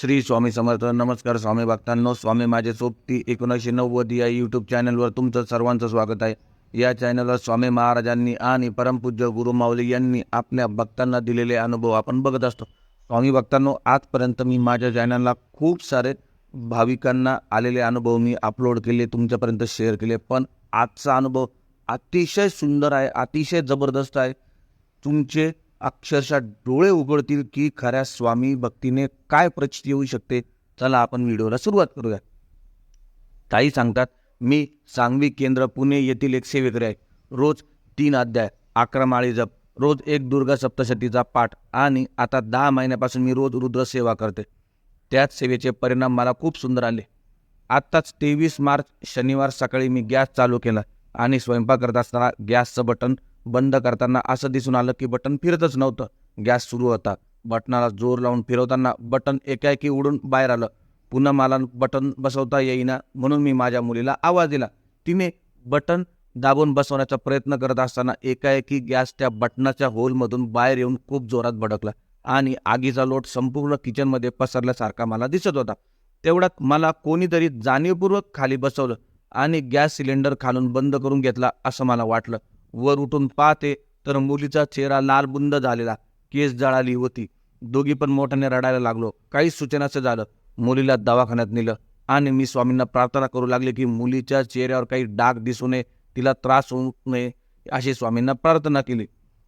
श्री स्वामी समर्थ. नमस्कार स्वामी भक्तांनो. स्वामी माझे सोबती एकोणीसशे नव्वद या यूट्यूब चॅनलवर तुमचं सर्वांचं स्वागत आहे. या चॅनलवर स्वामी महाराजांनी आणि परमपूज्य गुरु माऊली यांनी आपल्या भक्तांना दिलेले अनुभव आपण बघत असतो. स्वामी भक्तांनो आजपर्यंत मी माझ्या चॅनलला खूप सारे भाविकांना आलेले अनुभव मी अपलोड केले तुमच्यापर्यंत शेअर केले. पण आजचा अनुभव अतिशय सुंदर आहे अतिशय जबरदस्त आहे. तुमचे अक्षरशः डोळे उघडतील की खऱ्या स्वामी भक्तीने काय प्रचिती येऊ शकते? चला आपण व्हिडिओला सुरुवात करूया. ताई सांगतात मी सांगवी केंद्र पुणे येथील एक सेवेकरी आहे. रोज तीन अध्याय अकरा माळी जप रोज एक दुर्गा सप्तशतीचा पाठ आणि आता दहा महिन्यापासून मी रोज रुद्र सेवा करते. त्याच सेवेचे परिणाम मला खूप सुंदर आले. आत्ताच तेवीस मार्च शनिवार सकाळी मी गॅस चालू केला आणि स्वयंपाक करत असताना गॅसचं बटन बंद करताना असं दिसून आलं की बटन फिरतच नव्हतं. गॅस सुरू होता. बटनाला जोर लावून फिरवताना बटन एकाएकी उडून बाहेर आलं. पुन्हा मला बटन बसवता येईना म्हणून मी माझ्या मुलीला आवाज दिला. तिने बटन दाबून बसवण्याचा प्रयत्न करत असताना एकाएकी गॅस त्या बटनाच्या होलमधून बाहेर येऊन खूप जोरात भडकला आणि आगीचा लोट संपूर्ण किचनमध्ये पसरल्यासारखा मला दिसत होता. तेवढ्यात मला कोणीतरी जाणीवपूर्वक खाली बसवलं आणि गॅस सिलेंडर खालून बंद करून घेतला असं मला वाटलं. वर उठून पाहते तर मुलीचा चेहरा लालबुंद झालेला केस जळाली होती. दोघी पण मोठ्याने रडायला लागलो. काही सूचनाचं झालं. मुलीला दवाखान्यात नेलं आणि मी स्वामींना प्रार्थना करू लागले की मुलीच्या चेहऱ्यावर काही डाग दिसू नये तिला त्रास होऊ नये अशी स्वामींना प्रार्थना केली.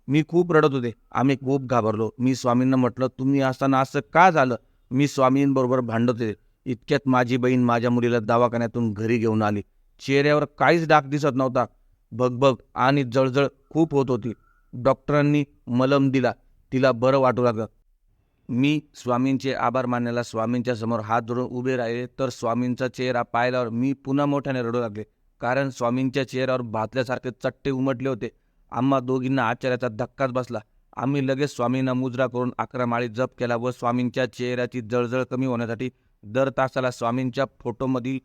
मी खूप रडत होते. आम्ही खूप घाबरलो. मी स्वामींना म्हटलं तुम्ही असताना असं का झालं? मी स्वामींबरोबर भांडत होते. इतक्यात माझी बहीण माझ्या मुलीला दवाखान्यातून घरी घेऊन आली. चेहऱ्यावर काहीच डाग दिसत नव्हता. भगभग आणि जळजळ खूप होत होती. डॉक्टरांनी मलम दिला. तिला बरं वाटू लागलं. मी स्वामींचे आभार मानायला स्वामींच्या समोर हात धरून उभे राहिले तर स्वामींचा चेहरा पाहिल्यावर मी पुन्हा मोठ्याने रडू लागले. कारण स्वामींच्या चेहऱ्यावर भातल्यासारखे चट्टे उमटले होते. आम्हा दोघींना आश्चर्याचा धक्काच बसला. आम्ही लगेच स्वामींना मुजरा करून अकरा माळी जप केला व स्वामींच्या चेहऱ्याची जळजळ कमी होण्यासाठी दर तासाला स्वामींच्या फोटोमधील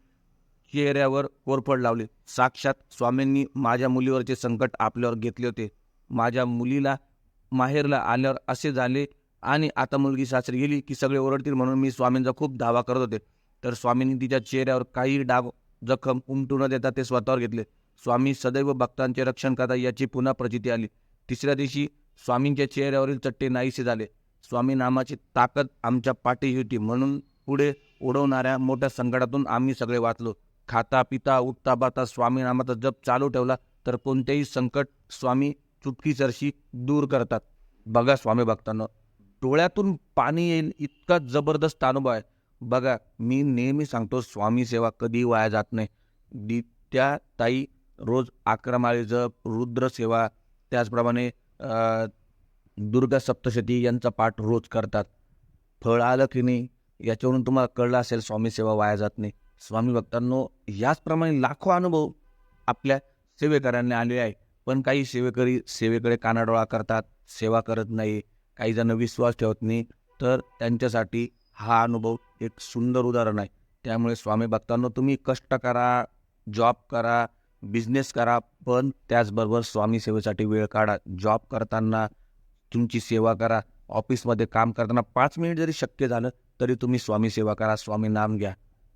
चेहऱ्यावर कोरफड लावली. साक्षात स्वामींनी माझ्या मुलीवरचे संकट आपल्यावर घेतले होते. माझ्या मुलीला माहेरला आल्यावर असे झाले आणि आता मुलगी सासरी गेली की सगळे ओरडतील म्हणून मी स्वामींचा खूप धावा करत होते. तर स्वामींनी तिच्या चेहऱ्यावर काही डाग जखम उमटू न देता ते स्वतःवर घेतले. स्वामी सदैव भक्तांचे रक्षण करता याची पुन्हा प्रचिती आली. तिसऱ्या दिवशी स्वामींच्या चेहऱ्यावरील चट्टे नाहीसे झाले. स्वामी नामाची ताकद आमच्या पाठीशी होती म्हणून पुढे उडवणाऱ्या मोठ्या संकटातून आम्ही सगळे वाचलो. खाता पिता उठता बाता स्वामी नामाचा जप चालू ठेवला तर कोणतेही संकट स्वामी चुटकीसरशी दूर करतात. बघा स्वामी भक्तांना डोळ्यातून पाणी येईल इतका जबरदस्त अनुभव आहे. बघा मी नेहमी सांगतो स्वामी सेवा कधी वाया जात नाही. दि त्या ताई रोज आक्रमाळी जप रुद्र सेवा त्याचप्रमाणे दुर्गा सप्तशती यांचा पाठ रोज करतात. फळ आलं की नाही याच्यावरून तुम्हाला कळलं असेल स्वामी सेवा वाया जात नाही. स्वामी भक्तांनो याचप्रमाणे लाखो अनुभव आपल्या सेवेकऱ्यांना आले आहे पण काही सेवेकरी सेवेकडे कानाडोळा करतात सेवा करत नाही काही जण विश्वास ठेवत नाही. तर त्यांच्यासाठी हा अनुभव एक सुंदर उदाहरण आहे. त्यामुळे स्वामी भक्तांनो तुम्ही कष्ट करा जॉब करा बिझनेस करा पण त्याचबरोबर स्वामी सेवेसाठी वेळ काढा. जॉब करताना तुमची सेवा करा. ऑफिसमध्ये काम करताना पाच मिनिट जरी शक्य झालं तरी तुम्ही स्वामी सेवा करा स्वामी नाम घ्या.